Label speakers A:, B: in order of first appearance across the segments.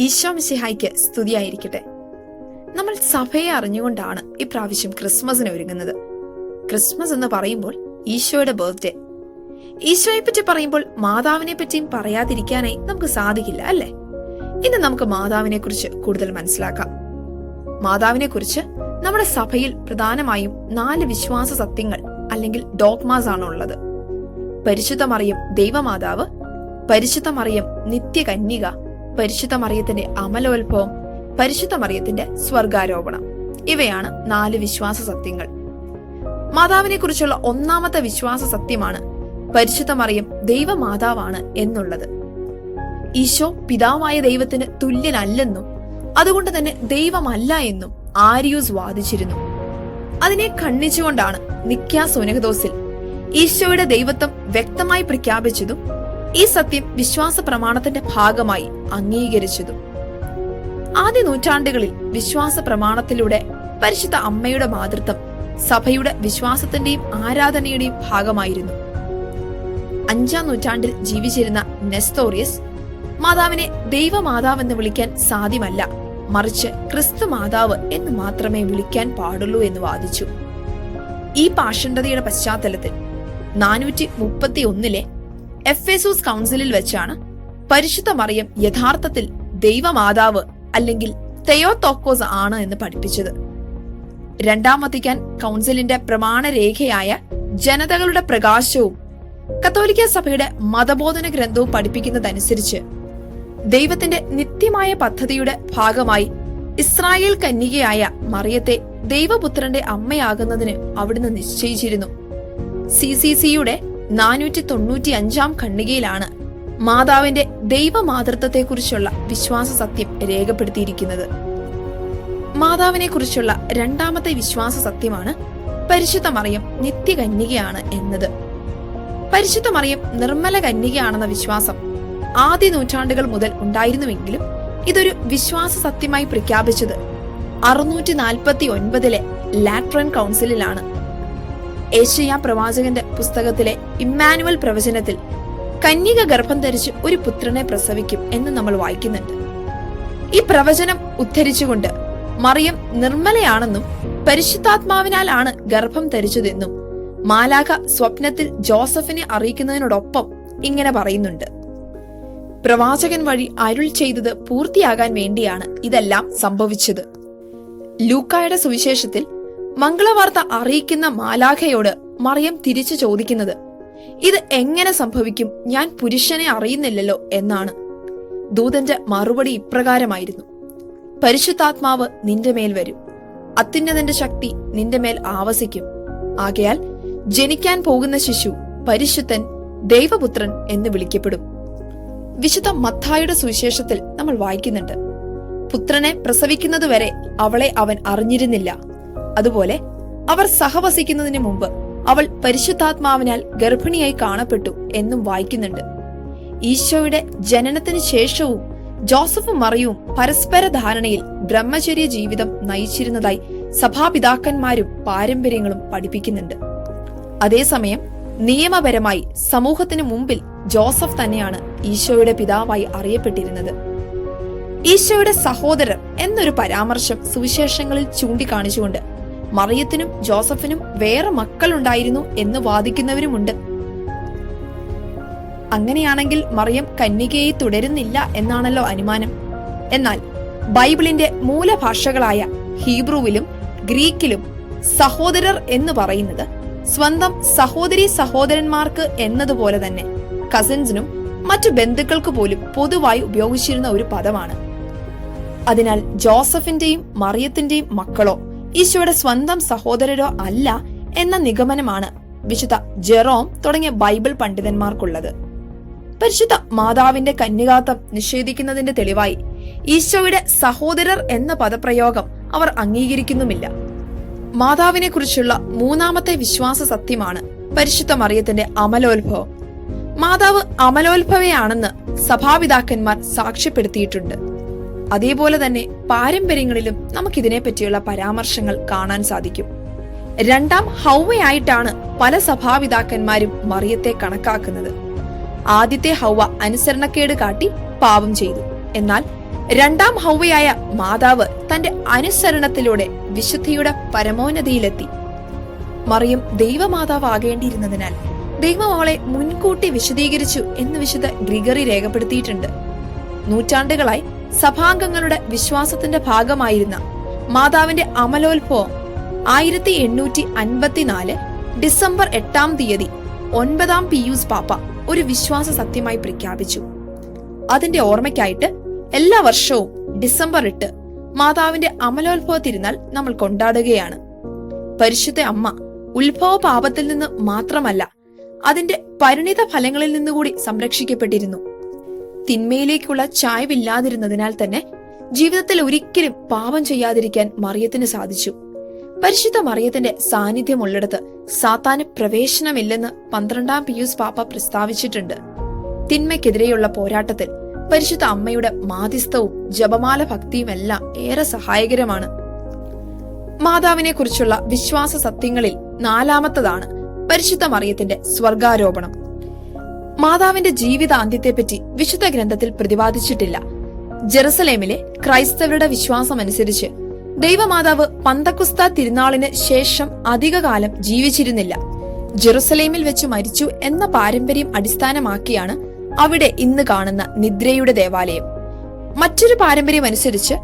A: ഈശോ മിശിഹായ്ക്ക് സ്തുതിയായിരിക്കട്ടെ. നമ്മൾ സഭയെ അറിഞ്ഞുകൊണ്ടാണ് ഇപ്രാവശ്യം ക്രിസ്മസിന് ഒരുങ്ങുന്നത്. ക്രിസ്മസ് എന്ന് പറയുമ്പോൾ ഈശോയുടെ ബർത്ത്ഡേ. ഈശോയെ പറ്റി പറയുമ്പോൾ മാതാവിനെ പറ്റിയും പറയാതിരിക്കാനായി നമുക്ക് സാധിക്കില്ല അല്ലേ? ഇന്ന് നമുക്ക് മാതാവിനെ കുറിച്ച് കൂടുതൽ മനസ്സിലാക്കാം. മാതാവിനെ കുറിച്ച് നമ്മുടെ സഭയിൽ പ്രധാനമായും നാല് വിശ്വാസ സത്യങ്ങൾ അല്ലെങ്കിൽ ഡോഗ്മാസ് ആണ് ഉള്ളത്. പരിശുദ്ധമറിയും ദൈവമാതാവ് പരിശുദ്ധമറിയും നിത്യകന്യക പരിശുദ്ധ മറിയത്തിന്റെ അമലോത്ഭവം പരിശുദ്ധ മറിയത്തിന്റെ സ്വർഗാരോപണം. ഇവയാണ് നാല് വിശ്വാസ സത്യങ്ങൾ മാതാവിനെ കുറിച്ചുള്ള ഒന്നാമത്തെ വിശ്വാസ സത്യമാണ് പരിശുദ്ധ മറിയം ദൈവമാതാവാണ് എന്നുള്ളത്. ഈശോ പിതാവായ ദൈവത്തിന് തുല്യനല്ലെന്നും അതുകൊണ്ട് തന്നെ ദൈവമല്ല എന്നും ആരിയൂസ് വാദിച്ചിരുന്നു. അതിനെ ഖണ്ഡിച്ചുകൊണ്ടാണ് നിക്യാ സുനഹദോസിൽ ഈശോയുടെ ദൈവത്വം വ്യക്തമായി പ്രഖ്യാപിച്ചതും ഈ സത്യം വിശ്വാസ പ്രമാണത്തിന്റെ ഭാഗമായി അംഗീകരിച്ചതും. ആദ്യ നൂറ്റാണ്ടുകളിൽ വിശ്വാസ പ്രമാണത്തിലൂടെ പരിശുദ്ധ അമ്മയുടെ മാതൃത്വം സഭയുടെ വിശ്വാസത്തിന്റെയും ആരാധനയുടെയും ഭാഗമായിരുന്നു. അഞ്ചാം നൂറ്റാണ്ടിൽ ജീവിച്ചിരുന്ന നെസ്തോറിയസ് മാതാവിനെ ദൈവമാതാവെന്ന് വിളിക്കാൻ സാധ്യമല്ല മറിച്ച് ക്രിസ്തു മാതാവ് എന്ന് മാത്രമേ വിളിക്കാൻ പാടുള്ളൂ എന്ന് വാദിച്ചു. ഈ പാഷണ്ഡതയുടെ പശ്ചാത്തലത്തിൽ നാനൂറ്റി മുപ്പത്തി ഒന്നിലെ എഫ് എസോസ് കൗൺസിലിൽ വെച്ചാണ് പരിശുദ്ധ മറിയം യഥാർത്ഥത്തിൽ ദൈവമാതാവ് അല്ലെങ്കിൽ തെയോതോക്കോസ് ആണ് എന്ന് പഠിപ്പിച്ചത്. രണ്ടാം വത്തിക്കാൻ കൗൺസിലിന്റെ പ്രമാണരേഖയായ ജനതകളുടെ പ്രകാശവും കത്തോലിക്ക സഭയുടെ മതബോധന ഗ്രന്ഥവും പഠിപ്പിക്കുന്നതനുസരിച്ച് ദൈവത്തിന്റെ നിത്യമായ പദ്ധതിയുടെ ഭാഗമായി ഇസ്രായേൽ കന്യകയായ മറിയത്തെ ദൈവപുത്രന്റെ അമ്മയാകുന്നതിന് അവിടുന്ന് നിശ്ചയിച്ചിരുന്നു. സി സി സിയുടെ നാനൂറ്റി തൊണ്ണൂറ്റി അഞ്ചാം ഖണ്ഡികയിലാണ് മാതാവിന്റെ ദൈവമാതൃത്വത്തെക്കുറിച്ചുള്ള വിശ്വാസ സത്യം രേഖപ്പെടുത്തിയിരിക്കുന്നത്. മാതാവിനെ കുറിച്ചുള്ള രണ്ടാമത്തെ വിശ്വാസ സത്യമാണ് പരിശുദ്ധ മറിയം നിത്യകന്യകയാണ് എന്നത്. പരിശുദ്ധ മറിയം നിർമ്മല കന്യകയാണെന്ന വിശ്വാസം ആദ്യ നൂറ്റാണ്ടുകൾ മുതൽ ഉണ്ടായിരുന്നുവെങ്കിലും ഇതൊരു വിശ്വാസ സത്യമായി പ്രഖ്യാപിച്ചത് അറുന്നൂറ്റി നാൽപ്പത്തി ഒൻപതിലെ ലാട്രൻ കൗൺസിലിലാണ്. ഏഷ്യ പ്രവാചകന്റെ പുസ്തകത്തിലെ ഇമ്മാനുവൽ പ്രവചനത്തിൽ കന്യക ഗർഭം ധരിച്ച് ഒരു പുത്രനെ പ്രസവിക്കും എന്ന് നമ്മൾ വായിക്കുന്നുണ്ട്. ഈ പ്രവചനം ഉദ്ധരിച്ചുകൊണ്ട് മറിയം നിർമ്മലയാണെന്നും പരിശുദ്ധാത്മാവിനാലാണ് ഗർഭം ധരിച്ചതെന്നും മാലാഖ സ്വപ്നത്തിൽ ജോസഫിനെ അറിയിക്കുന്നതിനോടൊപ്പം ഇങ്ങനെ പറയുന്നുണ്ട്. പ്രവാചകൻ വഴി അരുൾ ചെയ്തത് പൂർത്തിയാകാൻ വേണ്ടിയാണ് ഇതെല്ലാം സംഭവിച്ചത്. ലൂക്കായുടെ സുവിശേഷത്തിൽ മംഗളവാർത്ത അറിയിക്കുന്ന മാലാഖയോട് മറിയം തിരിച്ചു ചോദിക്കുന്നത് ഇത് എങ്ങനെ സംഭവിക്കും? ഞാൻ പുരുഷനെ അറിയുന്നില്ലല്ലോ എന്നാണ്. ദൂതന്റെ മറുപടി ഇപ്രകാരമായിരുന്നു പരിശുദ്ധാത്മാവ് നിന്റെ മേൽ വരും. അത്യുന്നതന്റെ ശക്തി നിന്റെ മേൽ ആവസിക്കും. ആകയാൽ ജനിക്കാൻ പോകുന്ന ശിശു പരിശുദ്ധൻ ദൈവപുത്രൻ എന്ന് വിളിക്കപ്പെടും. വിശുദ്ധ മത്തായുടെ സുവിശേഷത്തിൽ നമ്മൾ വായിക്കുന്നുണ്ട് പുത്രനെ പ്രസവിക്കുന്നതുവരെ അവളെ അവൻ അറിഞ്ഞിരുന്നില്ല. അതുപോലെ അവർ സഹവസിക്കുന്നതിന് മുമ്പ് അവൾ പരിശുദ്ധാത്മാവിനാൽ ഗർഭിണിയായി കാണപ്പെട്ടു എന്നും വായിക്കുന്നുണ്ട്. ഈശോയുടെ ജനനത്തിന് ശേഷവും ജോസഫും മറിയും പരസ്പര ധാരണയിൽ ബ്രഹ്മചര്യ ജീവിതം നയിച്ചിരുന്നതായി സഭാപിതാക്കന്മാരും പാരമ്പര്യങ്ങളും പഠിപ്പിക്കുന്നുണ്ട്. അതേസമയം നിയമപരമായി സമൂഹത്തിന് മുമ്പിൽ ജോസഫ് തന്നെയാണ് ഈശോയുടെ പിതാവായി അറിയപ്പെട്ടിരുന്നത്. ഈശോയുടെ സഹോദരർ എന്നൊരു പരാമർശം സുവിശേഷങ്ങളിൽ ചൂണ്ടിക്കാണിച്ചുകൊണ്ട് മറിയത്തിനും ജോസഫിനും വേറെ മക്കളുണ്ടായിരുന്നു എന്ന് വാദിക്കുന്നവരുമുണ്ട്. അങ്ങനെയാണെങ്കിൽ മറിയം കന്യകയെ തുടരുന്നില്ല എന്നാണല്ലോ അനുമാനം. എന്നാൽ ബൈബിളിന്റെ മൂലഭാഷകളായ ഹീബ്രുവിലും ഗ്രീക്കിലും സഹോദരർ എന്ന് പറയുന്നത് സ്വന്തം സഹോദരി സഹോദരന്മാർക്ക് എന്നതുപോലെ തന്നെ കസിൻസിനും മറ്റു ബന്ധുക്കൾക്ക് പോലും പൊതുവായി ഉപയോഗിച്ചിരുന്ന ഒരു പദമാണ്. അതിനാൽ ജോസഫിന്റെയും മറിയത്തിന്റെയും മക്കളോ ഈശോയുടെ സ്വന്തം സഹോദരരോ അല്ല എന്ന നിഗമനമാണ് വിശുദ്ധ ജെറോം തുടങ്ങിയ ബൈബിൾ പണ്ഡിതന്മാർക്കുള്ളത്. പരിശുദ്ധ മാതാവിന്റെ കന്യകാത്വം നിഷേധിക്കുന്നതിന്റെ തെളിവായി ഈശോയുടെ സഹോദരർ എന്ന പദപ്രയോഗം അവർ അംഗീകരിക്കുന്നുമില്ല. മാതാവിനെ കുറിച്ചുള്ള മൂന്നാമത്തെ വിശ്വാസ സത്യമാണ് പരിശുദ്ധ മറിയത്തിന്റെ അമലോത്ഭവം. മാതാവ് അമലോത്ഭവയാണെന്ന് സഭാപിതാക്കന്മാർ സാക്ഷ്യപ്പെടുത്തിയിട്ടുണ്ട്. അതേപോലെ തന്നെ പാരമ്പര്യങ്ങളിലും നമുക്കിതിനെ പറ്റിയുള്ള പരാമർശങ്ങൾ കാണാൻ സാധിക്കും. രണ്ടാം ഹൗവയായിട്ടാണ് പല സഭാപിതാക്കന്മാരും മറിയത്തെ കണക്കാക്കുന്നത്. ആദ്യത്തെ ഹൗവ അനുസരണക്കേട് കാട്ടി പാപം ചെയ്തു. എന്നാൽ രണ്ടാം ഹൗവയായ മാതാവ് തന്റെ അനുസരണത്തിലൂടെ വിശുദ്ധിയുടെ പരമോന്നതിയിലെത്തി. മറിയം ദൈവമാതാവ് ആകേണ്ടിയിരുന്നതിനാൽ ദൈവം അവളെ മുൻകൂട്ടി വിശദീകരിച്ചു എന്ന് വിശുദ്ധ ഗ്രിഗറി രേഖപ്പെടുത്തിയിട്ടുണ്ട്. നൂറ്റാണ്ടുകളായി സഭാംഗങ്ങളുടെ വിശ്വാസത്തിന്റെ ഭാഗമായിരുന്ന മാതാവിന്റെ അമലോത്ഭവം ആയിരത്തി എണ്ണൂറ്റി അൻപത്തിനാല് ഡിസംബർ എട്ടാം തീയതി ഒൻപതാം പിയൂസ് പാപ്പ ഒരു വിശ്വാസ സത്യമായി പ്രഖ്യാപിച്ചു. അതിന്റെ ഓർമ്മയ്ക്കായിട്ട് എല്ലാ വർഷവും ഡിസംബർ എട്ട് മാതാവിന്റെ അമലോത്ഭവ തിരുനാൾ നമ്മൾ കൊണ്ടാടുകയാണ്. പരിശുദ്ധ അമ്മ ഉത്ഭവ പാപത്തിൽ നിന്ന് മാത്രമല്ല അതിന്റെ പരിണിത ഫലങ്ങളിൽ നിന്നുകൂടി സംരക്ഷിക്കപ്പെട്ടിരുന്നു. തിന്മയിലേക്കുള്ള ചായ്വില്ലാതിരുന്നതിനാൽ തന്നെ ജീവിതത്തിൽ ഒരിക്കലും പാപം ചെയ്യാതിരിക്കാൻ മറിയത്തിന് സാധിച്ചു. പരിശുദ്ധ മറിയത്തിന്റെ സാന്നിധ്യമുള്ളിടത്ത് സാത്താന് പ്രവേശനമില്ലെന്ന് പന്ത്രണ്ടാം പിയൂസ് പാപ്പ പ്രസ്താവിച്ചിട്ടുണ്ട്. തിന്മയ്ക്കെതിരെയുള്ള പോരാട്ടത്തിൽ പരിശുദ്ധ അമ്മയുടെ മാധ്യസ്ഥവും ജപമാല ഭക്തിയുമെല്ലാം ഏറെ സഹായകരമാണ്. മാതാവിനെ കുറിച്ചുള്ള വിശ്വാസ സത്യങ്ങളിൽ നാലാമത്തതാണ് പരിശുദ്ധ മറിയത്തിന്റെ സ്വർഗാരോപണം. മാതാവിന്റെ ജീവിതാന്ത്യത്തെപ്പറ്റി വിശുദ്ധ ഗ്രന്ഥത്തിൽ പ്രതിപാദിച്ചിട്ടില്ല. ജെറുസലേമിലെ ക്രൈസ്തവരുടെ വിശ്വാസമനുസരിച്ച് ദൈവമാതാവ് പന്തക്കുസ്ത തിരുനാളിന് ശേഷം അധികകാലം ജീവിച്ചിരുന്നില്ല. ജെറുസലേമിൽ വെച്ച് മരിച്ചു എന്ന പാരമ്പര്യം അടിസ്ഥാനമാക്കിയാണ് അവിടെ ഇന്ന് കാണുന്ന നിദ്രയുടെ ദേവാലയം. മറ്റൊരു പാരമ്പര്യം അനുസരിച്ച്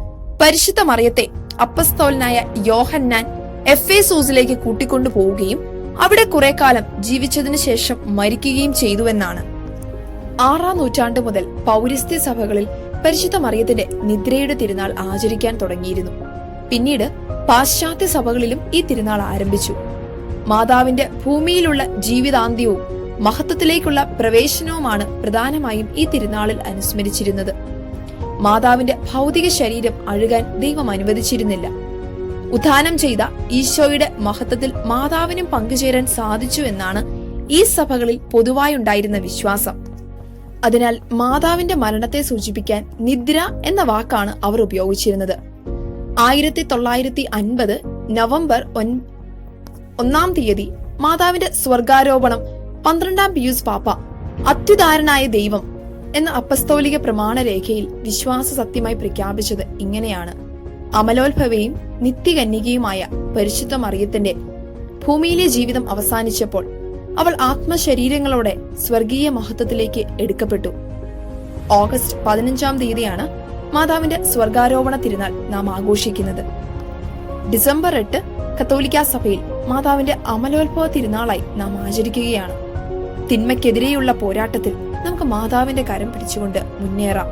A: പരിശുദ്ധ മറിയത്തെ അപ്പസ്തോലനായ യോഹന്നാൻ എഫ് എ സൂസിലേക്ക് കൂട്ടിക്കൊണ്ടു പോവുകയും അവിടെ കുറെ കാലം ജീവിച്ചതിനു ശേഷം മരിക്കുകയും ചെയ്തുവെന്നാണ്. ആറാം നൂറ്റാണ്ട് മുതൽ പൗരസ്ത്യ സഭകളിൽ പരിശുദ്ധ മറിയത്തിന്റെ നിദ്രയുടെ തിരുനാൾ ആചരിക്കാൻ തുടങ്ങിയിരുന്നു. പിന്നീട് പാശ്ചാത്യ സഭകളിലും ഈ തിരുനാൾ ആരംഭിച്ചു. മാതാവിന്റെ ഭൂമിയിലുള്ള ജീവിതാന്ത്യവും മഹത്വത്തിലേക്കുള്ള പ്രവേശനവുമാണ് പ്രധാനമായും ഈ തിരുനാളിൽ അനുസ്മരിച്ചിരുന്നത്. മാതാവിന്റെ ഭൗതിക ശരീരം അഴുകാൻ ദൈവം അനുവദിച്ചിരുന്നില്ല. ഉത്ഥാനം ചെയ്ത ഈശോയുടെ മഹത്വത്തിൽ മാതാവിനും പങ്കുചേരാൻ സാധിച്ചു എന്നാണ് ഈ സഭകളിൽ പൊതുവായുണ്ടായിരുന്ന വിശ്വാസം. അതിനാൽ മാതാവിന്റെ മരണത്തെ സൂചിപ്പിക്കാൻ നിദ്ര എന്ന വാക്കാണ് അവർ ഉപയോഗിച്ചിരുന്നത്. ആയിരത്തി തൊള്ളായിരത്തി അൻപത് നവംബർ ഒന്നാം തീയതി മാതാവിന്റെ സ്വർഗാരോപണം പന്ത്രണ്ടാം പിയൂസ് പാപ്പ അത്യുദാരനായ ദൈവം എന്ന അപ്പസ്തോലിക പ്രമാണരേഖയിൽ വിശ്വാസ സത്യമായി പ്രഖ്യാപിച്ചത് ഇങ്ങനെയാണ്. അമലോത്ഭവയും നിത്യകന്യകയുമായ പരിശുദ്ധ മറിയത്തിന്റെ ഭൂമിയിലെ ജീവിതം അവസാനിച്ചപ്പോൾ അവൾ ആത്മശരീരങ്ങളോടെ സ്വർഗീയ മഹത്വത്തിലേക്ക് എടുക്കപ്പെട്ടു. ഓഗസ്റ്റ് പതിനഞ്ചാം തീയതിയാണ് മാതാവിന്റെ സ്വർഗാരോപണ തിരുനാൾ നാം ആഘോഷിക്കുന്നത്. ഡിസംബർ എട്ട് കത്തോലിക്ക സഭയിൽ മാതാവിന്റെ അമലോത്ഭവ തിരുനാളായി നാം ആചരിക്കുകയാണ്. തിന്മയ്ക്കെതിരെയുള്ള പോരാട്ടത്തിൽ നമുക്ക് മാതാവിന്റെ കരം പിടിച്ചുകൊണ്ട് മുന്നേറാം.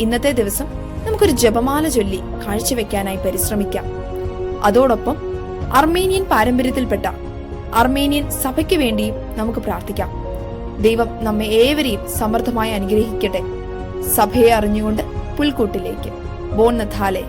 A: ഇന്നത്തെ ദിവസം നമുക്കൊരു ജപമാല ചൊല്ലി കാഴ്ചവെക്കാനായി പരിശ്രമിക്കാം. അതോടൊപ്പം അർമേനിയൻ പാരമ്പര്യത്തിൽപ്പെട്ട അർമേനിയൻ സഭയ്ക്ക് വേണ്ടിയും നമുക്ക് പ്രാർത്ഥിക്കാം. ദൈവം നമ്മെ ഏവരെയും സമൃദ്ധമായി അനുഗ്രഹിക്കട്ടെ. സഭയെ അറിഞ്ഞുകൊണ്ട് പുൽക്കൂട്ടിലേക്ക്. ബോൺ നഥാലെ.